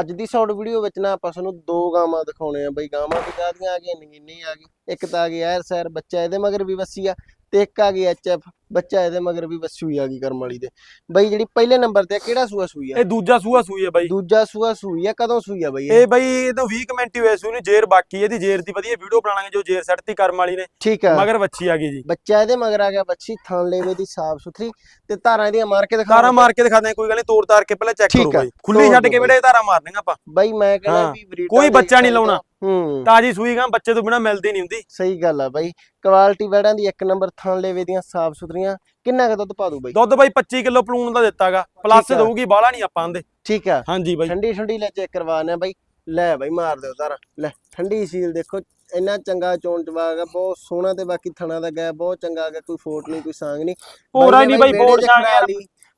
ਅੱਜ ਦੀ short video ਵਿੱਚ ਨਾ ਆਪਾਂ ਤੁਹਾਨੂੰ ਦੋ ਗਾਵਾਂ ਦਿਖਾਉਣੇ ਆ ਬਈ। ਗਾਵਾਂ ਵੀ ਕਾਹਦੀਆਂ ਆ ਗਈਆਂ ਨਗੀਨੀ ਆ ਗਈ ਇੱਕ ਤਾਂ ਆ ਗਈ ਐਰ ਸੈਰ ਬੱਚਾ, ਇਹਦੇ ਮਗਰ ਵੀ ਵਸੀ ਆ ਤੇ ਇੱਕ ਆ ਗਈ ਐਚਐਫ। ਬੱਚਾ ਇਹਦੇ ਮਗਰ ਵੀ ਵੱਸੀ ਹੋਈ ਆ ਗਈ ਕਰਮ ਵਾਲੀ ਦੇ। ਬਈ ਜਿਹੜੀ ਪਹਿਲੇ ਨੰਬਰ ਤੇ ਆ, ਕਿਹੜਾ ਸੂਆ ਸੂਈ ਆ? ਇਹ ਦੂਜਾ ਸੂਆ ਸੂਈ ਹੈ ਬਾਈ। ਦੂਜਾ ਸੂਆ ਸੂਈ ਆ ਕਦੋਂ ਸੂਈ ਆ ਬਈ ਇਹ? ਇਹ ਬਾਈ ਇਹ ਤਾਂ 20 ਕਮੈਂਟ ਹੀ ਹੋਏ ਸੀ ਉਹਨੇ ਜੇਰ ਬਾਕੀ ਹੈ, ਇਹਦੀ ਜੇਰ ਦੀ ਵਧੀਆ ਵੀਡੀਓ ਬਣਾਵਾਂਗੇ ਜੋ ਜੇਰ ਸੱਟਤੀ ਕਰਮ ਵਾਲੀ ਨੇ। ਠੀਕ ਆ। ਮਗਰ ਵੱਛੀ ਆ ਗਈ ਜੀ। ਬੱਚਾ ਇਹਦੇ ਮਗਰ ਆ ਗਿਆ ਬੱਚੀ ਥਣ ਲੇਵੇ ਦੀ ਸਾਫ਼ ਸੁਥਰੀ ਤੇ ਧਾਰਾਂ ਇਹਦੀਆਂ ਮਾਰ ਕੇ ਦਿਖਾ। ਧਾਰਾ ਮਾਰ ਕੇ ਦਿਖਾ ਦਿਆਂ ਕੋਈ ਗੱਲ ਨਹੀਂ ਤੋੜ ਤਾਰ ਕੇ ਪਹਿਲਾਂ ਚੈੱਕ ਠੀਕ ਕਰੋ ਆ, ਬਾਈ। ਖੁੱਲੀ ਤੋੜ ਛੱਡ ਦਿਓ ਕੇ ਬੇੜੇ ਧਾਰਾ ਮਾਰਨੀਆਂ ਆਪਾਂ। ਬਈ ਮੈਂ ਕਹਿੰਦਾ ਹਾਂ, ਵੀ ਬਰੀਡਾਂ ਕੋਈ ਬੱਚਾ ਨਹੀਂ ਲਾਉਣਾ। ਹੂੰ। ਤਾਜੀ ਸੂਈ ਗਾਂ ਬੱਚੇ ਤੋਂ ਬਿਨਾ ਮਿਲਦੀ ਨਹੀਂ ਹੁੰਦੀ। ਸਹੀ ਗੱਲ ਆ ਬਾਈ ਕੁਆਲਿਟੀ ਵੜਾਂ ਦੀ ਇੱਕ ਨੰਬਰ ਥਣ ਲੇਵੇ ਦੀਆਂ ਸਾਫ਼ ਸੁਥਰੀਆਂ ਕਿੰਨਾ ਕੁ ਦੁੱਧ ਪਾ ਦੂ ਬਾਈ? ਦੁੱਧ ਬਾਈ 25 ਕਿਲੋ ਪਲੂਣ ਦਾ ਦਿੱਤਾਗਾ ਪਲੱਸ। ਦਊਗੀ ਬਾਹਲਾ ਨਹੀਂ ਆਪਾਂ ਆਂਦੇ। ਠੀਕ ਆ। ਹਾਂਜੀ ਬਾਈ। ਠੰਡੀ ਠੰਡੀ ਲੈ ਚੈੱਕ ਕਰਵਾਉਂਦੇ ਆ ਬਾਈ। ਲੈ ਬਾਈ ਮਾਰ ਦਿਓ ਤਾਰਾ ਲੈ ਠੰਡੀ ਸੀਲ ਦੇਖੋ ਇੰਨਾ ਚੰਗਾ ਚੋਣ ਚਵਾਗ ਆ ਬਹੁਤ ਸੋਹਣਾ ਤੇ ਬਾਕੀ ਥਣਾ ਦਾ ਗੈਪ ਬਹੁਤ ਚੰਗਾ ਆ ਗਿਆ ਕੋਈ ਫੋਟ ਨਹੀਂ ਕੋਈ ਸਾਂਗ ਨਹੀਂ। ਪੂਰਾ ਨਹੀਂ ਬਾਈ ਬੋੜ ਜਾਗਾ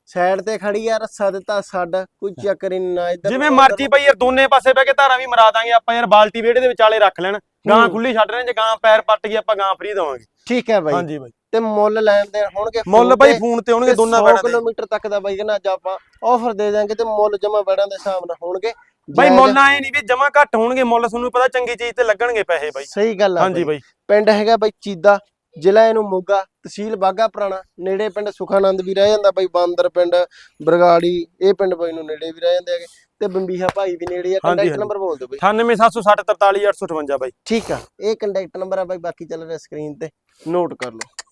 ਸਾਈਡ ਤੇ ਖੜੀ ਆ ਰੱਸਾ ਦਿੱਤਾ ਛੱਡ ਕੋਈ ਚੱਕਰ ਹੀ ਨਾ ਇੱਧਰ ਜਿਵੇਂ ਮਰਜ਼ੀ ਬਾਈ ਯਾਰ ਦੋਨੇ ਪਾਸੇ ਬਹਿ ਕੇ ਧਾਰਾਂ ਵੀ ਮਰਾ ਦਾਂਗੇ ਆਪਾਂ ਯਾਰ ਬਾਲਟੀ ਵਿਹੜੇ ਦੇ ਵਿਚਾਲੇ ਰੱਖ ਲੈਣ। ਗਾਂ। ਖੁੱਲੀ ਛੱਡ ਰਹੇ ਜੇ ਗਾਂ ਪੈਰ ਪੱਟ ਗਈ ਆਪਾਂ ਗਾਂ ਫਰੀ ਦੇਵਾਂਗੇ। ਠੀਕ ਹੈ ਬਾਈ। ਹਾਂਜੀ ਬਾਈ। ਤੇ ਮੁੱਲ ਲੈਣ ਦੇ ਹੋਣਗੇ ਮੁੱਲ ਬਾਈ ਫੋਨ ਤੇ ਹੋਣਗੇ ਦੋਨਾਂ 100 ਬੈਣਾਂ ਦੇ ਕਿਲੋਮੀਟਰ ਤੱਕ ਦਾ ਬਾਈ ਕਹਿੰਦਾ ਅੱਜ ਆਪਾਂ ਆਫਰ ਦੇ ਦਾਂਗੇ ਤੇ ਮੁੱਲ ਜਮਾ ਬੜਾਂ ਦੇ ਹਿਸਾਬ ਨਾਲ ਹੋਣਗੇ। ਬਾਈ ਮੁੱਲ ਆਏ ਨਹੀਂ ਵੀ ਜਮਾ ਘੱਟ ਹੋਣਗੇ ਮੁੱਲ ਤੁਹਾਨੂੰ ਪਤਾ ਚੰਗੀ ਚੀਜ਼ ਤੇ ਲੱਗਣਗੇ ਪੈਸੇ ਬਾਈ। ਸਹੀ ਗੱਲ ਆ ਹਾਂਜੀ ਬਾਈ। ਪਿੰਡ ਹੈਗਾ ਬਾਈ ਚੀਦਾ ਜ਼ਿਲ੍ਹਾ ਇਹਨੂੰ ਮੋਗਾ ਤਹਿਸੀਲ ਬਾਗਾ ਪੁਰਾਣਾ ਨੇੜੇ ਪਿੰਡ ਸੁਖਾਨੰਦ ਵੀ ਰਹਿ ਜਾਂਦਾ ਬਾਈ ਬਾਂਦਰ ਪਿੰਡ ਬਰਗਾੜੀ ਇਹ ਪਿੰਡ ਬਾਈ ਨੂੰ ਨੇੜੇ ਵੀ ਰਹਿ ਜਾਂਦੇ ਹੈਗੇ। ਤੇ ਬੰਬੀਹਾ ਭਾਈ ਵੀ ਨੇੜੇ ਆ ਕੰਟੈਕਟ। ਨੰਬਰ ਬੋਲ ਦਿਓ ਬਾਈ। 98760 43858 ਬਾਈ। ਠੀਕ ਆ ਇਹ ਕੰਟੈਕਟ ਨੰਬਰ ਆ ਬਾਈ ਬਾਕੀ ਚੱਲ ਰਿਹਾ ਸਕਰੀਨ ਤੇ। ਨੋਟ ਕਰ ਲਓ।